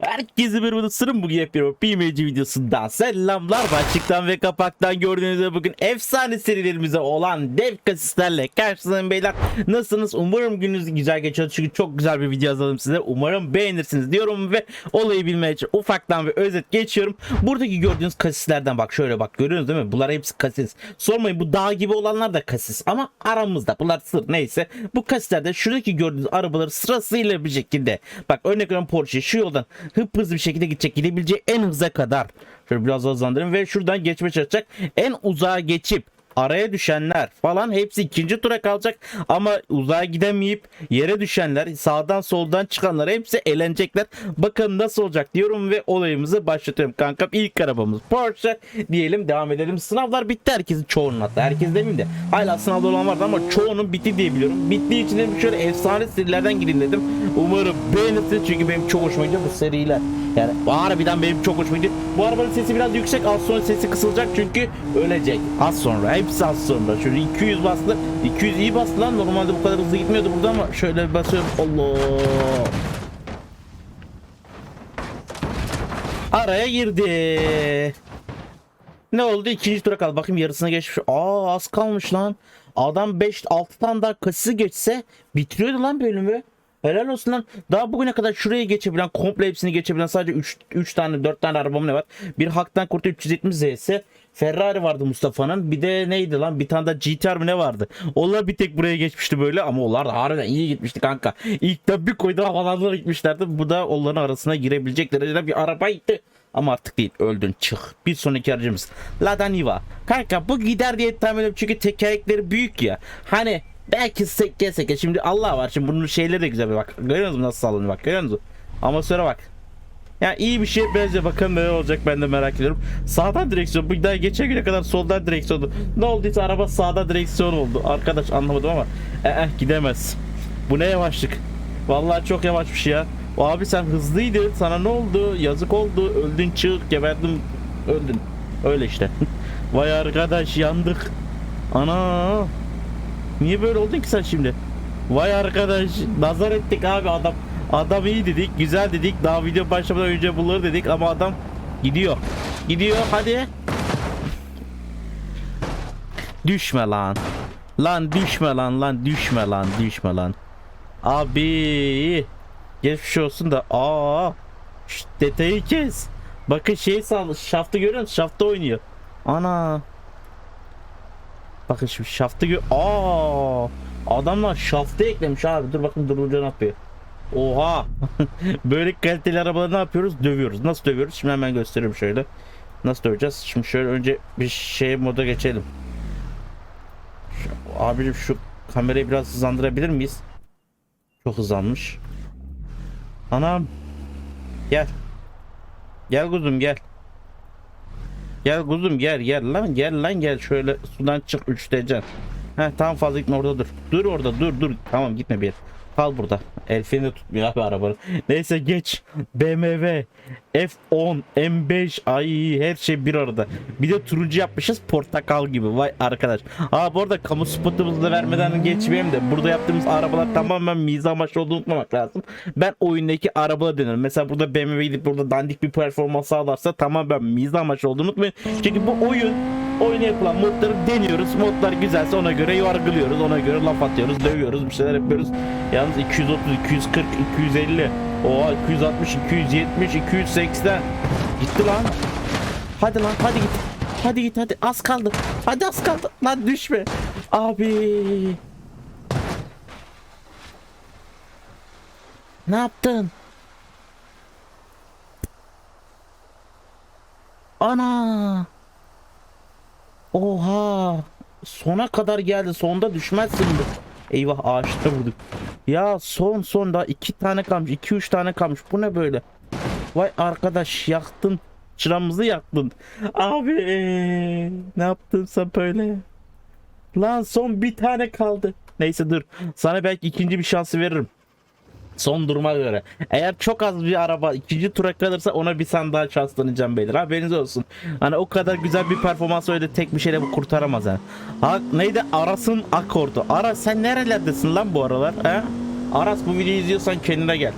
Herkese bir ısırım bugün yapıyorum. PMG videosundan selamlar. Başlıktan ve kapaktan gördüğünüz gibi bugün efsane serilerimize olan dev kasislerle karşınızdayım beyler. Nasılsınız? Umarım gününüz güzel geçiyor. Çünkü çok güzel bir video hazırladım size. Umarım beğenirsiniz diyorum ve olayı bilmeye için ufaktan bir özet geçiyorum. Buradaki gördüğünüz kasislerden bak şöyle bak görüyorsunuz değil mi? Bunlar hepsi kasis. Sormayın bu dağ gibi olanlar da kasis ama aramızda bunlar sır neyse. Bu kasislerde şuradaki gördüğünüz arabaları sırasıyla bir şekilde bak örnek veriyorum Porsche şu yoldan hıp hızlı bir şekilde gidecek. Gidebileceği en hıza kadar. Şöyle biraz hızlandırayım ve şuradan geçmeye çalışacak. En uzağa geçip araya düşenler falan hepsi ikinci tura kalacak ama uzağa gidemeyip yere düşenler sağdan soldan çıkanlar hepsi elenecekler. Bakın nasıl olacak diyorum ve olayımızı başlatıyorum kankam. İlk arabamız Porsche diyelim devam edelim. Sınavlar bitti herkesin çoğunun hatta herkes demeyeyim de hala sınavda olan vardı ama çoğunun bitti diye biliyorum. Bittiği için de şöyle efsane serilerden gireyim dedim. Umarım beğenirsiniz çünkü benim çok hoşuma gidiyor bu seriler. Yani bu harbiden benim çok hoşuma gidiyor. Bu arabanın sesi biraz yüksek az sonra sesi kısılacak çünkü ölecek. Az sonra hepsi az sonra. Şöyle 200 bastı. 200 iyi bastı lan. Normalde bu kadar hızlı gitmiyordu burada ama şöyle bir basıyorum. Allah. Araya girdi. Ne oldu? İkinci tura kaldı. Bakayım yarısına geçmiş. Aa az kalmış lan. Adam 5-6 tane daha kasisi geçse bitiriyordu lan bölümü. Helal olsun lan. Daha bugüne kadar şuraya geçebilen, komple hepsini geçebilen sadece 3, 3 tane 4 tane arabam ne var? Bir Hak'tan Kurtu 370 ZS. Ferrari vardı Mustafa'nın. Bir de neydi lan? Bir tane de GTR mi ne vardı? Onlar bir tek buraya geçmişti böyle ama onlar da harbiden iyi gitmişti kanka. İlk de bir koydu havalarına gitmişlerdi. Bu da onların arasına girebilecek derecede bir arabaydı. Ama artık değil öldün çık. Bir sonraki aracımız Lada Niva. Kanka bu gider diye tahmin ediyorum çünkü tekerlekleri büyük ya. Hani belki seke seke şimdi Allah var şimdi bunun şeyleri de güzel bak. Görüyor musunuz nasıl sallanıyor bak görüyor musunuz? Ama sonra bak. Ya iyi bir şey bence bakalım ne olacak ben de merak ediyorum. Sağdan direksiyon bu daha geçen güne kadar soldan direksiyondu. Ne olduysa araba sağda direksiyon oldu. Arkadaş anlamadım ama ee, gidemez. Bu ne yavaşlık. Vallahi çok yavaş bir şey ya. O abi sen hızlıydın. Sana ne oldu? Yazık oldu. Öldün çık geberdin. Öldün. Öyle işte. Vay arkadaş yandık. Ana. Niye böyle oldun ki sen şimdi? Vay arkadaş nazar ettik abi adam. Adam iyi dedik, güzel dedik. Daha video başlamadan önce bulur dedik ama adam gidiyor. Gidiyor hadi. Düşme lan. Lan düşme lan lan düşme lan düşme lan. Abi geçmiş olsun da aa şşt, detayı kes. Bakın şey sağ şaftı görüyor musun? Şafta oynuyor. Ana. Bakın şimdi şaftı gör. Aa adamlar şaftı eklemiş abi. Dur bakın durunca ne yapıyor. Oha. Böyle kaliteli arabaları ne yapıyoruz? Dövüyoruz. Nasıl dövüyoruz? Şimdi hemen göstereyim şöyle. Nasıl döveceğiz? Şimdi şöyle önce bir şey moda geçelim. Şu, abicim şu kamerayı biraz hızlandırabilir miyiz? Çok hızlanmış. Anam. Gel. Gel kuzum gel. Gel kuzum gel gel lan gel lan gel şöyle sudan çık üçleyeceksin. Heh tam fazla gitme orada dur. Dur orada dur dur. Tamam gitme bir yere. Kal burada. El freni de tutmuyor abi arabanın. Neyse geç. BMW F10 M5 ay her şey bir arada. Bir de turuncu yapmışız portakal gibi. Vay arkadaş. Aa bu arada kamu spotumuzu da vermeden geçmeyeyim de burada yaptığımız arabalar tamamen mizah amaçlı olduğunu unutmamak lazım. Ben oyundaki arabalar deniyorum. Mesela burada BMW gidip burada dandik bir performans sağlarsa tamamen mizah amaçlı olduğunu unutmayın. Çünkü bu oyun oyuna yapılan modları deniyoruz. Modlar güzelse ona göre yargılıyoruz. Ona göre laf atıyoruz, dövüyoruz, bir şeyler yapıyoruz. Yalnız 230, 240, 250, oha 260, 270, 280. Gitti lan. Hadi lan hadi git. Hadi git hadi az kaldı. Hadi az kaldı. Lan düşme. Abi. Ne yaptın? Ana. Oha. Sona kadar geldi. Sonda düşmezsin. bu. Eyvah ağaçta vurduk. Ya son son da iki tane kalmış. iki üç tane kalmış. Bu ne böyle? Vay arkadaş yaktın. Çıramızı yaktın. Abi ne yaptın sen böyle? Lan son bir tane kaldı. Neyse dur. Sana belki ikinci bir şansı veririm. Son duruma göre. Eğer çok az bir araba ikinci tura kalırsa ona bir sen daha şans tanıyacağım beyler. Haberiniz olsun. Hani o kadar güzel bir performans öyle tek bir şeyle kurtaramaz yani. Ha, neydi? Aras'ın akordu. Aras sen nerelerdesin lan bu aralar? He? Aras bu videoyu izliyorsan kendine gel.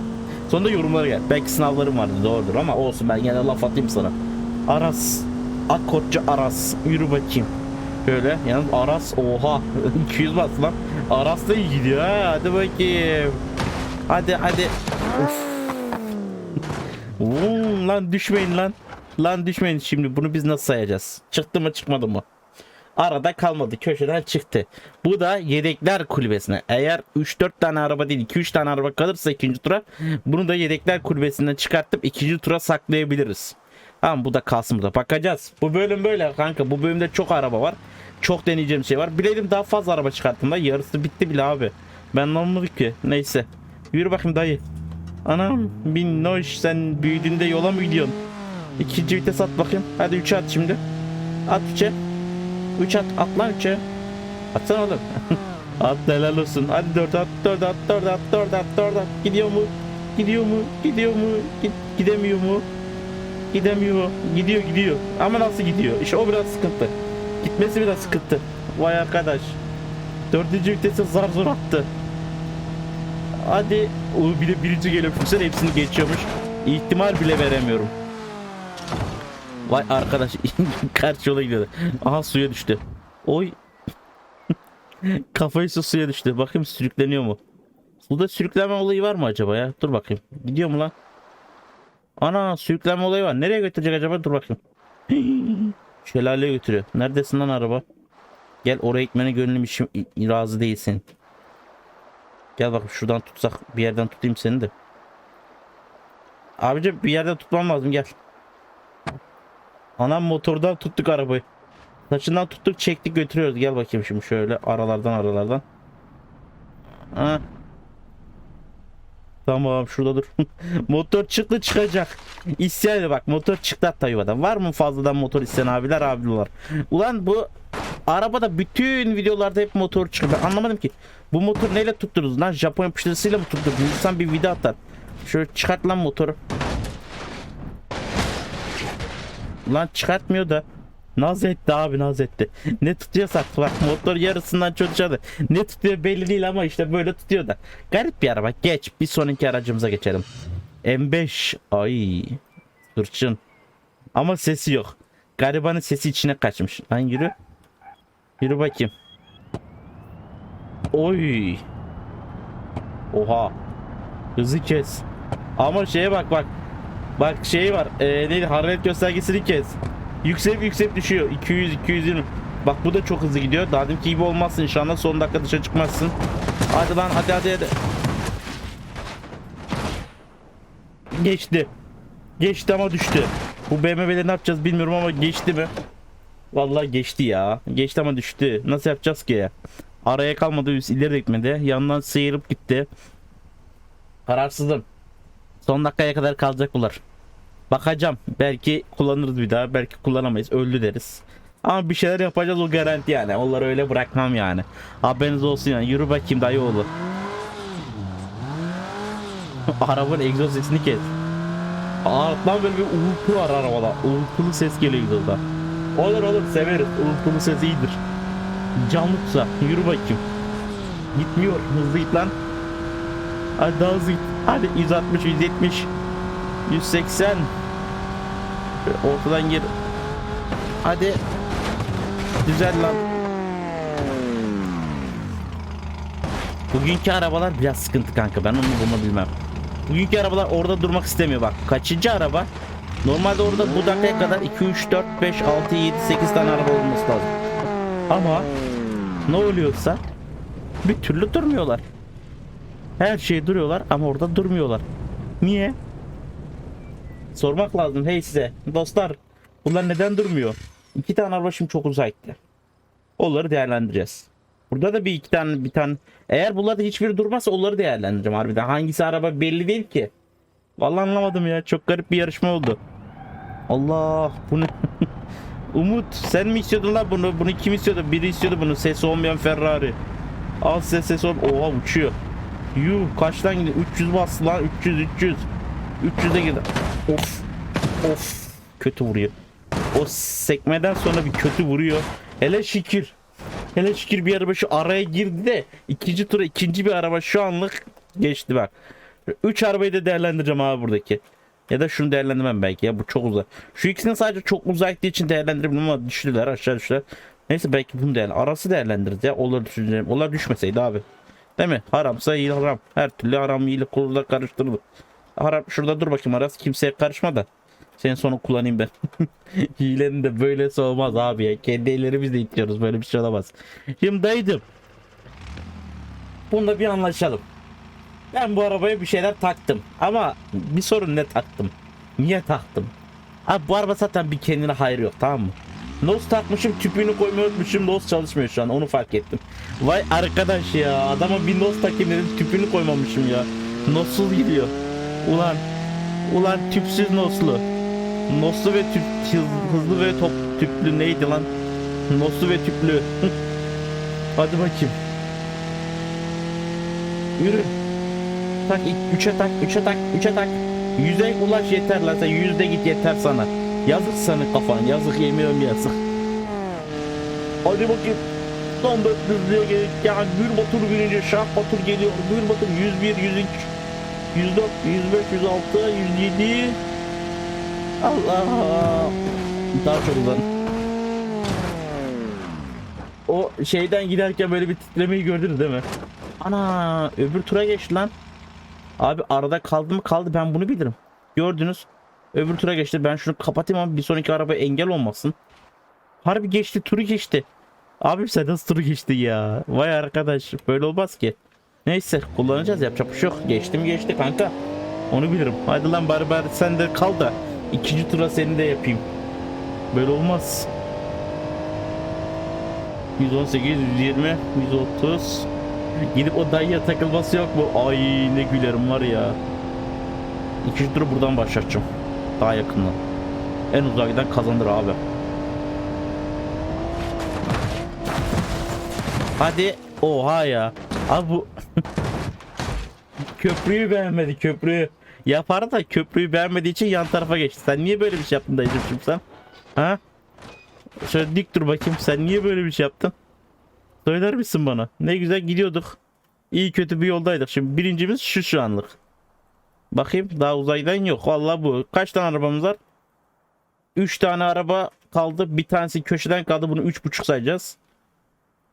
Sonunda yorumlara gel. Belki sınavlarım vardı doğrudur ama olsun ben yine laf atayım sana. Aras. Akkortçu Aras. Yürü bakayım. Şöyle yalnız Aras oha 200 bas lan. Aras da iyi gidiyor ha. Hadi bakayım. Hadi hadi. Vum, lan düşmeyin lan. Lan düşmeyin şimdi bunu biz nasıl sayacağız? Çıktı mı çıkmadı mı? Arada kalmadı köşeden çıktı. Bu da yedekler kulübesine. Eğer 3-4 tane araba değil 2-3 tane araba kalırsa ikinci tura bunu da yedekler kulübesinden çıkartıp ikinci tura saklayabiliriz. Tamam bu da kalsın burada. Bakacağız. Bu bölüm böyle kanka. Bu bölümde çok araba var. Çok deneyeceğim şey var. Bileydim daha fazla araba çıkarttım da yarısı bitti bile abi. Ben anlamadık ki. Neyse. Yürü bakayım dayı. Anam bin noş sen büyüdüğünde yola mı gidiyorsun? İkinci vites at bakayım. Hadi 3'e at şimdi. At 3'e. 3 at. At lan 3'e. Atsana oğlum. at helal olsun. Hadi 4 at 4 at 4 at 4 at 4 at. Gidiyor mu? Gidiyor mu? Gidiyor mu? Gid- gidemiyor mu? Gidemiyor. Gidiyor gidiyor. Ama nasıl gidiyor? İşte o biraz sıkıntı. Gitmesi biraz sıkıntı. Vay arkadaş. Dördüncü vitese zar zor attı. Hadi. O bir de birinci geliyor. Füksel hepsini geçiyormuş. İhtimal bile veremiyorum. Vay arkadaş. Karşı yola gidiyordu. Aha suya düştü. Oy. Kafayı su suya düştü. Bakayım sürükleniyor mu? Suda sürüklenme olayı var mı acaba ya? Dur bakayım. Gidiyor mu lan? Ana sürüklenme olayı var. Nereye götürecek acaba? Dur bakayım. Şelaleye götürüyor. Neredesin lan araba? Gel oraya gitmene gönlüm işim razı değilsin. Gel bak şuradan tutsak bir yerden tutayım seni de. Abici bir yerden tutmam lazım gel. Anam motordan tuttuk arabayı. Saçından tuttuk çektik götürüyoruz. Gel bakayım şimdi şöyle aralardan aralardan. Ha. Tamam şurada dur. motor çıktı çıkacak. İsyan bak motor çıktı hatta yuvadan. Var mı fazladan motor isteyen abiler abiler. Ulan bu arabada bütün videolarda hep motor çıkıyor. Ben anlamadım ki. Bu motor neyle tuttururuz lan? Japon yapıştırıcısıyla mı tuttururuz? İnsan bir video atar. Şöyle çıkart lan motoru. Lan çıkartmıyor da. Naz etti abi naz etti. Ne tutuyorsak bak motor yarısından çocuğa Ne tutuyor belli değil ama işte böyle tutuyor da. Garip bir araba. Geç bir sonraki aracımıza geçelim. M5. Ay. Hırçın. Ama sesi yok. Garibanın sesi içine kaçmış. Lan yürü. Yürü bakayım. Oy. Oha. Hızı kes. Ama şeye bak bak. Bak şey var. Ee, neydi? Hararet göstergesini kes. Yükselip yükselip düşüyor. 200 220. Bak bu da çok hızlı gidiyor. Daha deminki gibi olmazsın inşallah. Son dakika dışarı çıkmazsın. Hadi lan hadi hadi hadi. Geçti. Geçti ama düştü. Bu BMW'de ne yapacağız bilmiyorum ama geçti mi? Vallahi geçti ya. Geçti ama düştü. Nasıl yapacağız ki? Araya kalmadı. Üst ileri gitmedi. Yandan sıyırıp gitti. Kararsızım. Son dakikaya kadar kalacak bunlar. Bakacağım. Belki kullanırız bir daha. Belki kullanamayız. Öldü deriz. Ama bir şeyler yapacağız o garanti yani. Onları öyle bırakmam yani. Haberiniz olsun yani. Yürü bakayım dayı oğlu. Arabanın egzoz sesini kes. Ağırtman böyle bir uğultu var arabada. Uğultulu ses geliyor egzozda. Olur olur severiz. Uğultulu ses iyidir. Canlı. Yürü bakayım. Gitmiyor. Hızlı git lan. Hadi daha hızlı git. Hadi 160, 170, 180. Şöyle ortadan gir. Hadi. Güzel lan. Bugünkü arabalar biraz sıkıntı kanka. Ben onu bunu bilmem. Bugünkü arabalar orada durmak istemiyor bak. Kaçıncı araba? Normalde orada bu dakikaya kadar 2, 3, 4, 5, 6, 7, 8 tane araba olması lazım. Ama ne oluyorsa bir türlü durmuyorlar. Her şey duruyorlar ama orada durmuyorlar. Niye? Sormak lazım hey size. Dostlar bunlar neden durmuyor? İki tane araba şimdi çok uzağa gitti. Onları değerlendireceğiz. Burada da bir iki tane bir tane. Eğer bunlarda hiçbiri durmazsa onları değerlendireceğim harbiden. Hangisi araba belli değil ki. Vallahi anlamadım ya. Çok garip bir yarışma oldu. Allah bu ne? Umut sen mi istiyordun lan bunu? Bunu kim istiyordu? Biri istiyordu bunu. Sesi olmayan Ferrari. Al ses ses ol. Oha uçuyor. Yuh kaçtan gidiyor? 300 bastı lan 300 300. 300'e girdi. Of. Of. Kötü vuruyor. O sekmeden sonra bir kötü vuruyor. Hele şükür. Hele şükür bir araba şu araya girdi de ikinci tura ikinci bir araba şu anlık geçti bak. Üç arabayı da değerlendireceğim abi buradaki. Ya da şunu değerlendirmem belki ya bu çok uzak. Şu ikisini sadece çok uzak gittiği için değerlendirebilirim ama düştüler aşağı düştüler. Neyse belki bunu değerlendir. Arası değerlendiririz ya. Onlar düşüneceğim. Onlar düşmeseydi abi. Değil mi? Haramsa iyi haram. Her türlü haram iyilik kurullar karıştırılır. Haram şurada dur bakayım Aras. Kimseye karışma da. Senin sonu kullanayım ben. Hilenin de böylesi olmaz abi ya. Kendi ellerimizle itiyoruz. Böyle bir şey olamaz. Şimdi dayıcım. Bunda bir anlaşalım. Ben bu arabaya bir şeyler taktım. Ama bir sorun ne taktım? Niye taktım? Abi bu araba zaten bir kendine hayır yok tamam mı? Nos takmışım tüpünü koymayı unutmuşum Nos çalışmıyor şu an onu fark ettim. Vay arkadaş ya adama bir Nos takayım dedim tüpünü koymamışım ya. Nos'suz gidiyor. Ulan ulan tüpsüz Nos'lu. Nos'lu ve tüp hız- hızlı ve top tüplü neydi lan? Nos'lu ve tüplü. Hadi bakayım. Yürü. Tak, 3'e tak, 3'e tak, 3'e tak. Yüze ulaş yeter lan sen yüzde git yeter sana. Yazık senin kafan, yazık yemiyorum yazık. Hadi bakayım. Son dörtlüğe gelirken Gür Batur birinci, Şah Batur geliyor. Gür Batur 101, 103, 104, 105, 106, 107. Allah. Daha çok uzan. O şeyden giderken böyle bir titremeyi gördünüz değil mi? Ana öbür tura geçti lan. Abi arada kaldı mı kaldı ben bunu bilirim. Gördünüz. Öbür tura geçti. Ben şunu kapatayım ama bir sonraki araba engel olmasın. Harbi geçti turu geçti. Abi sen nasıl turu geçti ya? Vay arkadaş böyle olmaz ki. Neyse kullanacağız yapacak bir şey yok. Geçtim geçti kanka. Onu bilirim. Hadi lan bari bari sen de kal da ikinci tura seni de yapayım. Böyle olmaz. 118, 120, 130. Gidip o dayıya takılması yok mu? Ay ne gülerim var ya. İkinci turu buradan başlatacağım. Daha yakından. En giden kazanır abi. Hadi. Oha ya. Abi bu köprüyü beğenmedi köprüyü. Yapar da köprüyü beğenmediği için yan tarafa geçti. Sen niye böyle bir şey yaptın dayıcım sen? Ha? Şöyle dik dur bakayım. Sen niye böyle bir şey yaptın? Söyler misin bana? Ne güzel gidiyorduk. İyi kötü bir yoldaydık. Şimdi birincimiz şu şu anlık. Bakayım daha uzaydan yok. Vallahi bu. Kaç tane arabamız var? 3 tane araba kaldı. Bir tanesi köşeden kaldı. Bunu 3.5 sayacağız.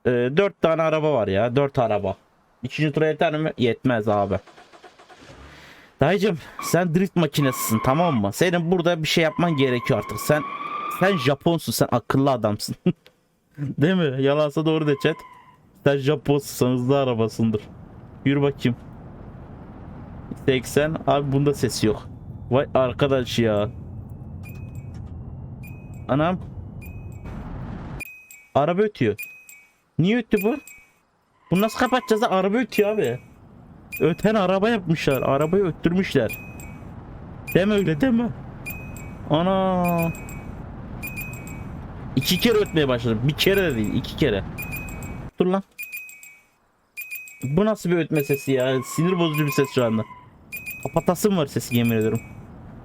Ee, 4 tane araba var ya. 4 araba. İkinci tura yeter mi? Yetmez abi. Dayıcım sen drift makinesisin tamam mı? Senin burada bir şey yapman gerekiyor artık. Sen sen Japonsun. Sen akıllı adamsın. Değil mi? Yalansa doğru de chat. Sen Japonsun. Hızlı arabasındır. Yürü bakayım. 80. Abi bunda ses yok. Vay arkadaş ya. Anam. Araba ötüyor. Niye öttü bu? Bunu nasıl kapatacağız? da? Araba ötüyor abi. Öten araba yapmışlar. Arabayı öttürmüşler. Deme öyle deme. Ana. İki kere ötmeye başladı. Bir kere de değil, iki kere. Dur lan. Bu nasıl bir ötme sesi ya? Sinir bozucu bir ses şu anda. Kapatasım var sesi yemin ediyorum.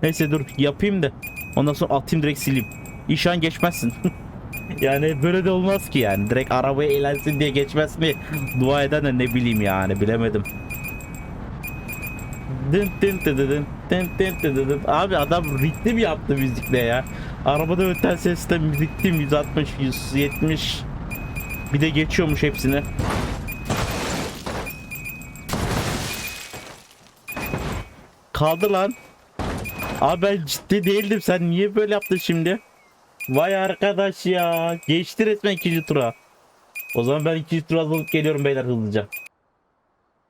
Neyse dur yapayım da ondan sonra atayım direkt sileyim. İşan geçmezsin. yani böyle de olmaz ki yani. Direkt arabaya eğlensin diye geçmez mi? Dua eden de ne bileyim yani bilemedim. Dın dın dın dın dın dın dın dın. Abi adam ritmi yaptı müzikle ya. Arabada öten sesle ritim 160 170 bir de geçiyormuş hepsini. Kaldı lan. Abi ben ciddi değildim. Sen niye böyle yaptın şimdi? Vay arkadaş ya. Geçti resmen ikinci tura. O zaman ben ikinci tura alıp geliyorum beyler hızlıca.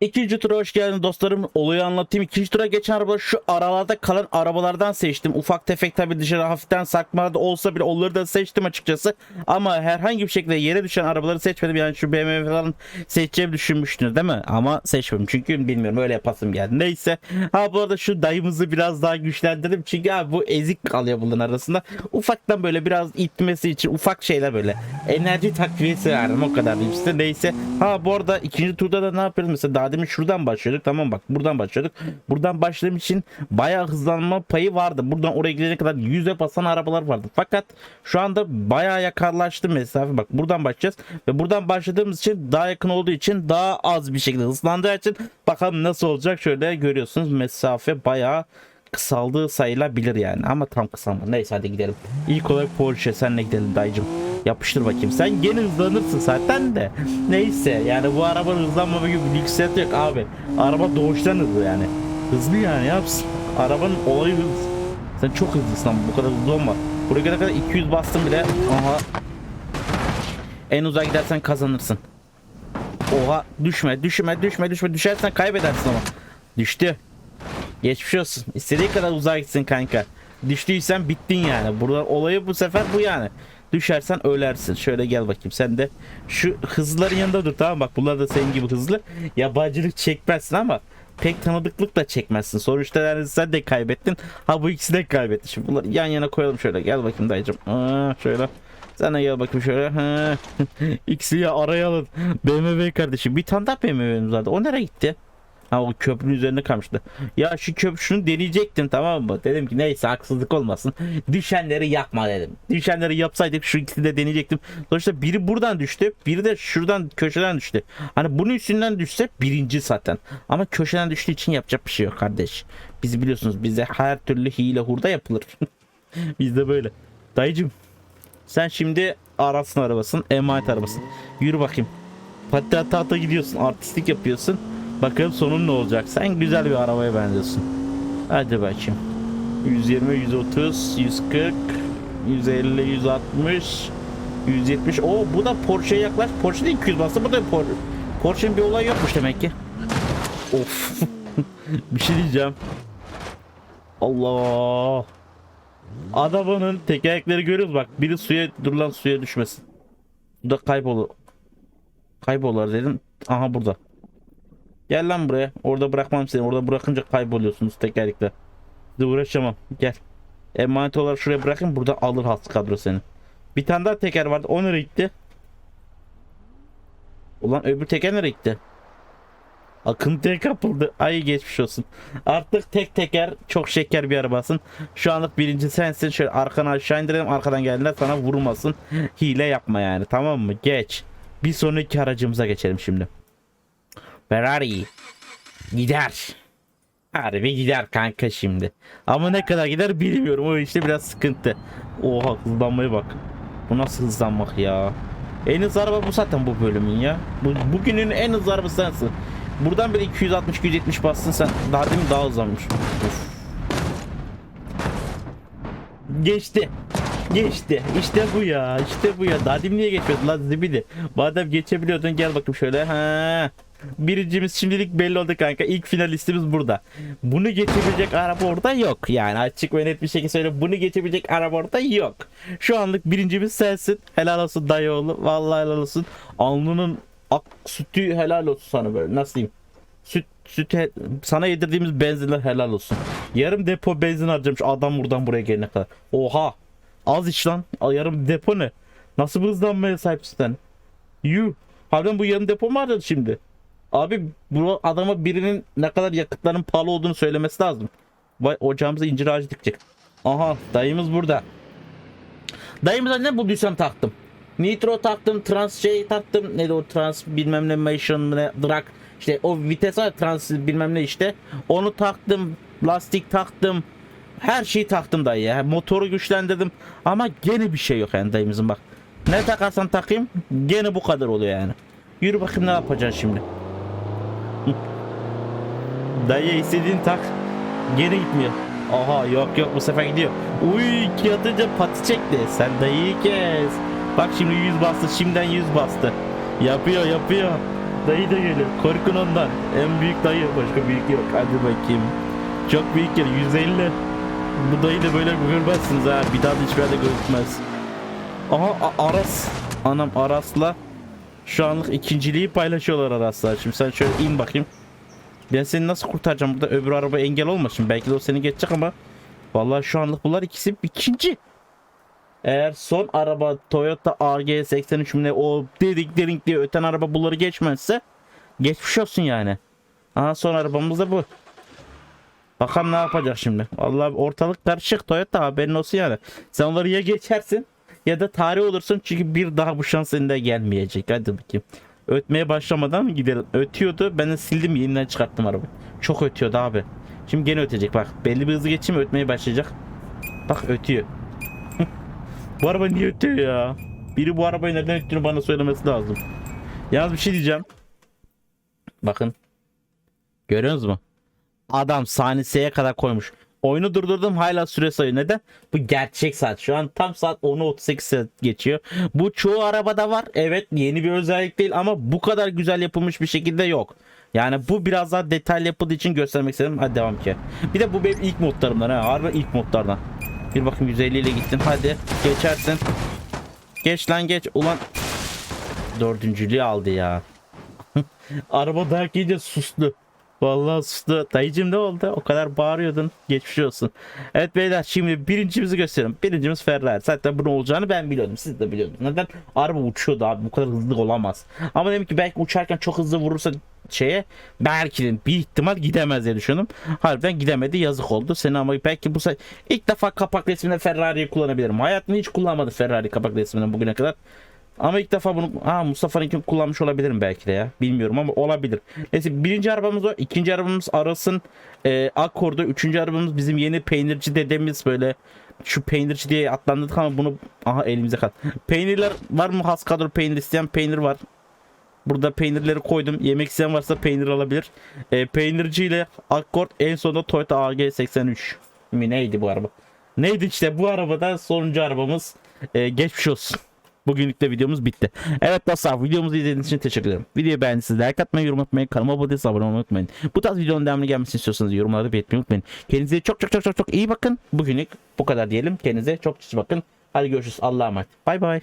İkinci tura hoş geldin dostlarım. Olayı anlatayım. İkinci tura geçen araba şu aralarda kalan arabalardan seçtim. Ufak tefek tabi dışarı hafiften sakmada olsa bile onları da seçtim açıkçası. Ama herhangi bir şekilde yere düşen arabaları seçmedim. Yani şu BMW falan seçeceğimi düşünmüştünüz değil mi? Ama seçmedim. Çünkü bilmiyorum öyle yapasım geldi. Neyse. Ha bu arada şu dayımızı biraz daha güçlendirdim. Çünkü abi bu ezik kalıyor bunların arasında. Ufaktan böyle biraz itmesi için ufak şeyler böyle. Enerji takviyesi verdim o kadar diyeyim size. Neyse. Ha bu arada ikinci turda da ne yapıyoruz? Mesela daha Demin şuradan başlıyorduk. Tamam bak buradan başlıyorduk. Buradan başladığım için bayağı hızlanma payı vardı. Buradan oraya gidene kadar yüze basan arabalar vardı. Fakat şu anda bayağı yakarlaştı mesafe. Bak buradan başlayacağız. Ve buradan başladığımız için daha yakın olduğu için daha az bir şekilde hızlandığı için bakalım nasıl olacak. Şöyle görüyorsunuz mesafe bayağı kısaldığı sayılabilir yani ama tam kısalma. Neyse hadi gidelim. İlk olarak Porsche senle gidelim dayıcım. Yapıştır bakayım. Sen gene hızlanırsın zaten de. Neyse yani bu arabanın hızlanmama gibi bir lüksiyet yok abi. Araba doğuştan hızlı yani. Hızlı yani yapsın. Arabanın olayı hız. Sen çok hızlısın ama bu kadar hızlı olma. Buraya kadar 200 bastım bile. Aha. En uzağa gidersen kazanırsın. Oha düşme düşme düşme düşme düşersen kaybedersin ama. Düştü. Geçmiş olsun. İstediği kadar uzağa gitsin kanka. Düştüysen bittin yani. Burada olayı bu sefer bu yani. Düşersen ölersin. Şöyle gel bakayım sen de. Şu hızların yanında dur tamam bak bunlar da senin gibi hızlı. Yabancılık çekmezsin ama pek tanıdıklık da çekmezsin. Sonuçta yani sen de kaybettin. Ha bu ikisi de kaybetti. Şimdi bunları yan yana koyalım şöyle. Gel bakayım dayıcım. Aa, şöyle. Sen de gel bakayım şöyle. Ha. İkisi ya araya alın. BMW kardeşim. Bir tane daha BMW'miz vardı. O nereye gitti? Ha o köprünün üzerinde kalmıştı. Ya şu köprü şunu deneyecektim tamam mı? Dedim ki neyse haksızlık olmasın. Düşenleri yapma dedim. Düşenleri yapsaydık şu ikisini de deneyecektim. Sonuçta biri buradan düştü. Biri de şuradan köşeden düştü. Hani bunun üstünden düşse birinci zaten. Ama köşeden düştüğü için yapacak bir şey yok kardeş. Biz biliyorsunuz bize her türlü hile hurda yapılır. Bizde böyle. Dayıcım sen şimdi arasın arabasın. Emanet arabasın. Yürü bakayım. Hatta ata gidiyorsun. Artistlik yapıyorsun. Bakalım sonun ne olacak. Sen güzel bir arabaya benziyorsun. Hadi bakayım. 120, 130, 140, 150, 160, 170. O bu da Porsche'ye yaklaş. Porsche de 200 bastı. Bu da Porsche. Porsche'nin bir olayı yokmuş demek ki. Of. bir şey diyeceğim. Allah. Arabanın tekerlekleri görüyoruz bak. Biri suya durulan suya düşmesin. Bu da kaybolur. Kaybolur dedim. Aha burada. Gel lan buraya. Orada bırakmam seni. Orada bırakınca kayboluyorsunuz tekerlekle. Size uğraşamam. Gel. Emanet olarak şuraya bırakın. Burada alır has kadro seni. Bir tane daha teker vardı. O nereye gitti? Ulan öbür teker nereye gitti? Akıntıya kapıldı. Ay geçmiş olsun. Artık tek teker çok şeker bir arabasın. Şu anlık birinci sensin. Şöyle arkana aşağı indirelim. Arkadan gelenler sana vurmasın. Hile yapma yani. Tamam mı? Geç. Bir sonraki aracımıza geçelim şimdi. Ferrari. Gider. Harbi gider kanka şimdi. Ama ne kadar gider bilmiyorum. O işte biraz sıkıntı. Oha hızlanmaya bak. Bu nasıl hızlanmak ya? En hızlı araba bu zaten bu bölümün ya. Bu, bugünün en hızlı arabası sensin. Buradan beri 260-270 bastın sen. Daha demin daha hızlanmış. Of. Geçti. Geçti. İşte bu ya. İşte bu ya. Daha niye geçmiyordun lan zibidi? Madem geçebiliyordun gel bakayım şöyle. Ha. Birincimiz şimdilik belli oldu kanka. İlk finalistimiz burada. Bunu geçebilecek araba orada yok. Yani açık ve net bir şekilde söyleyeyim. Bunu geçebilecek araba orada yok. Şu anlık birincimiz sensin. Helal olsun dayıoğlu. Vallahi helal olsun. Alnının ak sütü helal olsun sana böyle. Nasıl diyeyim? Süt, süt sana yedirdiğimiz benzinler helal olsun. Yarım depo benzin harcamış adam buradan buraya gelene kadar. Oha. Az iç lan. Yarım depo ne? Nasıl bir hızlanmaya sahipsin sen? Yuh. Harbiden bu yarım depo mu harcadı şimdi? Abi bu adama birinin ne kadar yakıtların pahalı olduğunu söylemesi lazım. Vay ocağımıza incir ağacı dikecek. Aha dayımız burada. Dayımıza ne bulduysam taktım. Nitro taktım, trans şey taktım. Neydi o trans bilmem ne motion ne drag. İşte o vites var trans bilmem ne işte. Onu taktım, lastik taktım. Her şeyi taktım dayı ya. Motoru güçlendirdim. Ama gene bir şey yok yani dayımızın bak. Ne takarsan takayım gene bu kadar oluyor yani. Yürü bakayım ne yapacaksın şimdi. Dayı istediğin tak. Geri gitmiyor. Aha yok yok bu sefer gidiyor. Uy iki atınca pati çekti. Sen dayıyı kes. Bak şimdi 100 bastı. Şimdiden 100 bastı. Yapıyor yapıyor. Dayı da geliyor. Korkun ondan. En büyük dayı. Başka büyük yok. Hadi bakayım. Çok büyük yer. 150. Bu dayı da böyle görmezsiniz ha. Bir daha da hiçbir yerde gözükmez. Aha Aras. Anam Aras'la şu anlık ikinciliği paylaşıyorlar Aras'la. Şimdi sen şöyle in bakayım. Ben seni nasıl kurtaracağım burada öbür araba engel olmasın. Belki de o seni geçecek ama vallahi şu anlık bunlar ikisi ikinci. Eğer son araba Toyota AG83 mi ne o dedik dedik diye öten araba bunları geçmezse geçmiş olsun yani. Aha son arabamız da bu. Bakalım ne yapacak şimdi. Vallahi ortalık karışık Toyota haberin olsun yani. Sen onları ya geçersin ya da tarih olursun çünkü bir daha bu şans elinde gelmeyecek. Hadi bakayım. Ötmeye başlamadan gidelim. Ötüyordu. Ben de sildim yeniden çıkarttım arabayı. Çok ötüyordu abi. Şimdi gene ötecek bak. Belli bir hızı geçeyim ötmeye başlayacak. Bak ötüyor. bu araba niye ötüyor ya? Biri bu arabayı neden öttüğünü bana söylemesi lazım. Yalnız bir şey diyeceğim. Bakın. Görüyorsunuz mu? Adam saniyeye kadar koymuş. Oyunu durdurdum hala süre sayıyor. Neden? Bu gerçek saat. Şu an tam saat 10'u 38 saat geçiyor. Bu çoğu arabada var. Evet yeni bir özellik değil ama bu kadar güzel yapılmış bir şekilde yok. Yani bu biraz daha detaylı yapıldığı için göstermek istedim. Hadi devam ki. Bir de bu benim ilk modlarımdan ha. Harbi ilk modlardan. Bir bakın 150 ile gittim. Hadi geçersin. Geç lan geç. Ulan dördüncülüğü aldı ya. Araba dayak yiyince sustu. Vallahi sustu. Dayıcım ne oldu? O kadar bağırıyordun. Geçmiş olsun. Evet beyler şimdi birincimizi gösterelim. Birincimiz Ferrari. Zaten bunun olacağını ben biliyordum. Siz de biliyordunuz. Neden? Araba uçuyordu abi. Bu kadar hızlı olamaz. Ama demek ki belki uçarken çok hızlı vurursa şeye belki de bir ihtimal gidemez diye düşündüm. Harbiden gidemedi. Yazık oldu. Seni ama belki bu se- ilk defa kapak resminde Ferrari'yi kullanabilirim. Hayatımda hiç kullanmadım Ferrari kapak resmini bugüne kadar. Ama ilk defa bunu ha Mustafa'nınkini kullanmış olabilirim belki de ya. Bilmiyorum ama olabilir. Neyse birinci arabamız o. ikinci arabamız Aras'ın e, Accord'u. Üçüncü arabamız bizim yeni peynirci dedemiz böyle şu peynirci diye adlandırdık ama bunu aha elimize kal. Peynirler var mı has kadro peynir isteyen peynir var. Burada peynirleri koydum. Yemek isteyen varsa peynir alabilir. E, peynirci ile Accord en sonunda Toyota AG83 mi neydi bu araba? Neydi işte bu arabada sonuncu arabamız. E, geçmiş olsun. Bugünlük de videomuz bitti. Evet dostlar videomuzu izlediğiniz için teşekkür ederim. Videoyu beğendiyseniz like atmayı, yorum atmayı, kanalıma abone değilseniz abone olmayı unutmayın. Bu tarz videonun devamını gelmesini istiyorsanız yorumlarda belirtmeyi unutmayın. Kendinize çok çok çok çok çok iyi bakın. Bugünlük bu kadar diyelim. Kendinize çok çok bakın. Hadi görüşürüz. Allah'a emanet. Bay bay.